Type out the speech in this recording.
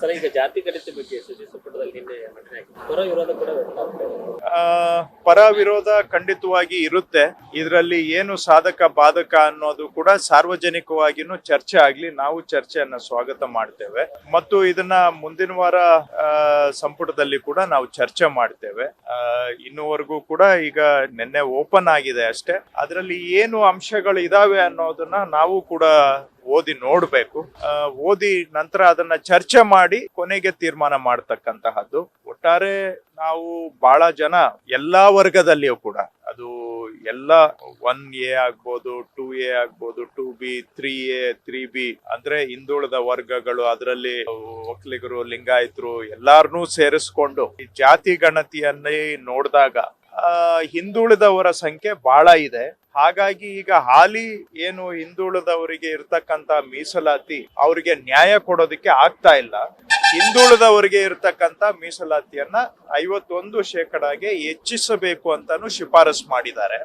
Sir ಜಾತಿ ಬಗ್ಗೆ ಸಂಪುಟದಲ್ಲಿ ಪರ ವಿರೋಧ ಪರ ವಿರೋಧ ಖಂಡಿತವಾಗಿ ಇರುತ್ತೆ. ಇದರಲ್ಲಿ ಏನು ಸಾಧಕ ಬಾಧಕ ಅನ್ನೋದು ಕೂಡ ಸಾರ್ವಜನಿಕವಾಗಿನೂ ಚರ್ಚೆ ಆಗ್ಲಿ, ನಾವು ಚರ್ಚೆಯನ್ನ ಸ್ವಾಗತ ಮಾಡ್ತೇವೆ. ಮತ್ತು ಇದನ್ನ ಮುಂದಿನ ವಾರ ಸಂಪುಟದಲ್ಲಿ ಕೂಡ ನಾವು ಚರ್ಚೆ ಮಾಡ್ತೇವೆ. ಇನ್ನುವರೆಗೂ ಕೂಡ ಈಗ ನಿನ್ನೆ ಓಪನ್ ಆಗಿದೆ ಅಷ್ಟೇ. ಅದರಲ್ಲಿ ಏನು ಅಂಶಗಳು ಇದಾವೆ ಅನ್ನೋದನ್ನ ನಾವು ಕೂಡ ಓದಿ ನೋಡ್ಬೇಕು. ಓದಿ ನಂತರ ಅದನ್ನ ಚರ್ಚೆ ಮಾಡಿ ಕೊನೆಗೆ ತೀರ್ಮಾನ ಮಾಡ್ತಕ್ಕಂತಹದ್ದು. ಒಟ್ಟಾರೆ ನಾವು ಬಹಳ ಜನ ಎಲ್ಲಾ ವರ್ಗದಲ್ಲಿಯೂ ಕೂಡ, ಅದು ಎಲ್ಲ ಒನ್ ಎ ಆಗ್ಬೋದು, ಟೂ ಎ ಆಗ್ಬೋದು, two B, three A, three B, ಅಂದ್ರೆ ಹಿಂದುಳಿದ ವರ್ಗಗಳು, ಅದರಲ್ಲಿ ಒಕ್ಕಲಿಗರು, ಲಿಂಗಾಯತರು ಎಲ್ಲಾರನ್ನೂ ಸೇರಿಸ್ಕೊಂಡು ಈ ಜಾತಿ ಗಣತಿಯನ್ನೇ ನೋಡಿದಾಗ ಹಿಂದುಳಿದವರ ಸಂಖ್ಯೆ ಬಹಳ ಇದೆ. ಹಾಗಾಗಿ ಈಗ ಹಾಲಿ ಏನು ಹಿಂದುಳಿದವರಿಗೆ ಇರ್ತಕ್ಕಂತ ಮೀಸಲಾತಿ ಅವರಿಗೆ ನ್ಯಾಯ ಕೊಡೋದಕ್ಕೆ ಆಗ್ತಾ ಇಲ್ಲ. ಹಿಂದುಳಿದವರಿಗೆ ಇರತಕ್ಕಂತ ಮೀಸಲಾತಿಯನ್ನ ಐವತ್ತೊಂದು ಶೇಕಡಾಗೆ ಹೆಚ್ಚಿಸಬೇಕು ಅಂತಾನು ಶಿಫಾರಸ್ ಮಾಡಿದ್ದಾರೆ.